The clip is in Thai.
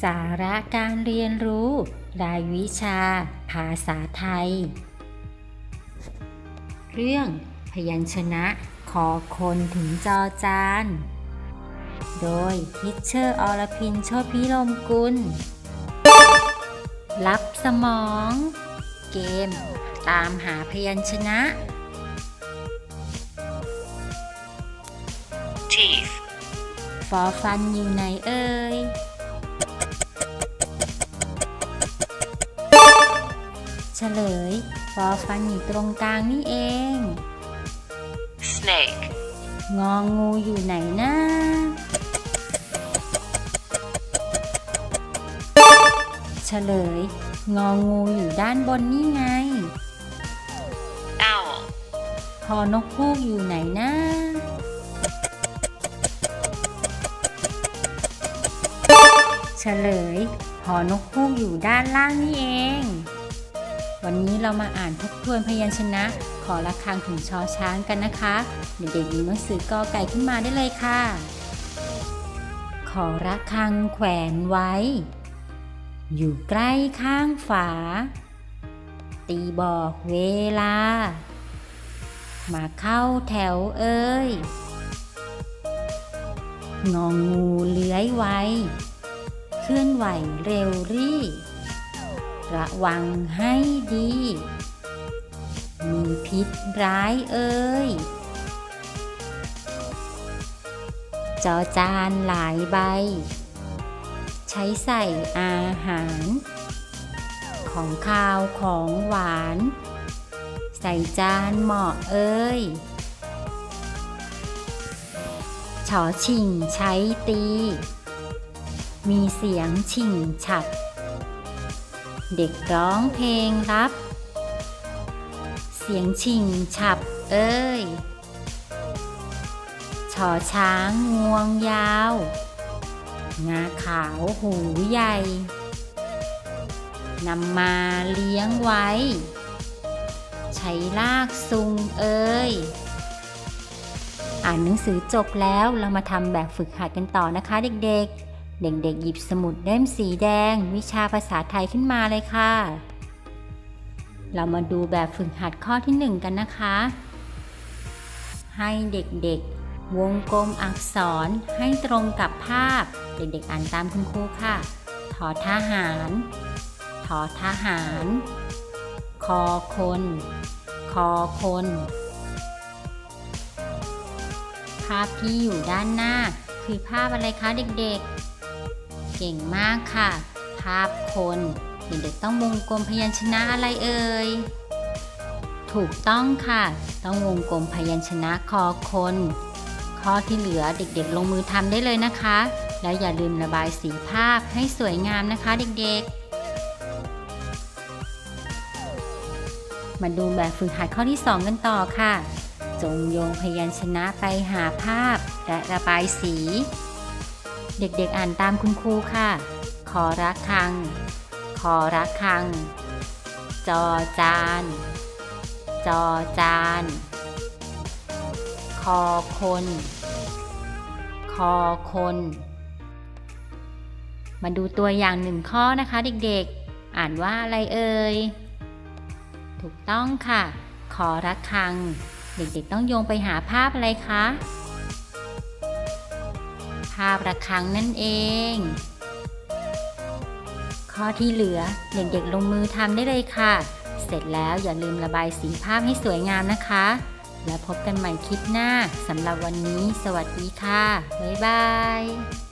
สาระการเรียนรู้ รายวิชา ภาษาไทย เรื่องพยัญชนะขอคนถึงจอจาน โดยทิชเชอร์อรพินโชติพิรมกุล รับสมอง เกม ตามหาพยัญชนะ teeth, ฟอฟันอยู่ไหนเอ่ย ฉลยฟอฟันอยู่ตรงกลางนี่เอง snake, งองูอยู่ไหนนะเฉลย งองูอยู่ด้านบนนี่ไง owl, พอนกฮูกอยู่ไหนนะเฉลย หอนกฮูกอยู่ด้านล่างนี่เอง วันนี้เรามาอ่านทบทวนพยัญชนะ ขอระฆังถึงชอช้างกันนะคะ เด็กๆหยิบหนังสือกอไก่ขึ้นมาได้เลยค่ะ ขอระฆังแขวนไว้ อยู่ใกล้ข้างฝา ตีบอกเวลา มาเข้าแถวเอ้ย งองูเลื้อยไวเคลื่อนไหวเร็วรี่ ระวังให้ดี มีพิษร้ายเอ้ยจอจานหลายใบ ใช้ใส่อาหาร ของข้าวของหวาน ใส่จานเหมาะเอ้ยชอชิงใช้ตี มีเสียงชิงฉัด เด็กร้องเพลงรับ เสียงชิงฉับเอ้ยชอช้างงวงยาว งาขาวหูใหญ่นำมาเลี้ยงไว้ ใช้ลากซุงเอ้ย อ่านหนังสือจบแล้วเรามาทำแบบฝึกหัดกันต่อนะคะเด็กๆ เด็กๆหยิบสมุดเล่มสีแดง วิชาภาษาไทยขึ้นมาเลยค่ะ เรามาดูแบบฝึกหัดข้อที่หนึ่งกันนะคะ ให้เด็กๆ วงกลมอักษรให้ตรงกับภาพ เด็กๆ อ่านตามคุณครูค่ะ ทอทหาร ทอทหาร คอคน คอคนภาพที่อยู่ด้านหน้า คือภาพอะไรคะเด็กๆ เก่งมากค่ะ ภาพคนเด็กๆต้องวงกลมพยัญชนะอะไรเอ่ย ถูกต้องค่ะ ต้องวงกลมพยัญชนะคอคน ข้อที่เหลือเด็กๆลงมือทำได้เลยนะคะ แล้วอย่าลืมระบายสีภาพให้สวยงามนะคะเด็กๆมาดูแบบฝึกหัดข้อที่ 2 กันต่อค่ะ จงโยงพยัญชนะไปหาภาพและระบายสี เด็กๆอ่านตามคุณครูค่ะ ขอรักคัง ขอรักคัง จอจาน จอจาน คอคน คอคน มาดูตัวอย่างหนึ่งข้อนะคะเด็กๆ อ่านว่าอะไรเอ่ย ถูกต้องค่ะ ขอรักคัง เด็กๆต้องโยงไปหาภาพอะไรคะ ภาพระฆังนั่นเอง ข้อที่เหลือเด็กๆลงมือทำได้เลยค่ะ เสร็จแล้วอย่าลืมระบายสีภาพให้สวยงามนะคะ แล้วพบกันใหม่คลิปหน้าสำหรับวันนี้ สวัสดีค่ะ บ๊ายบาย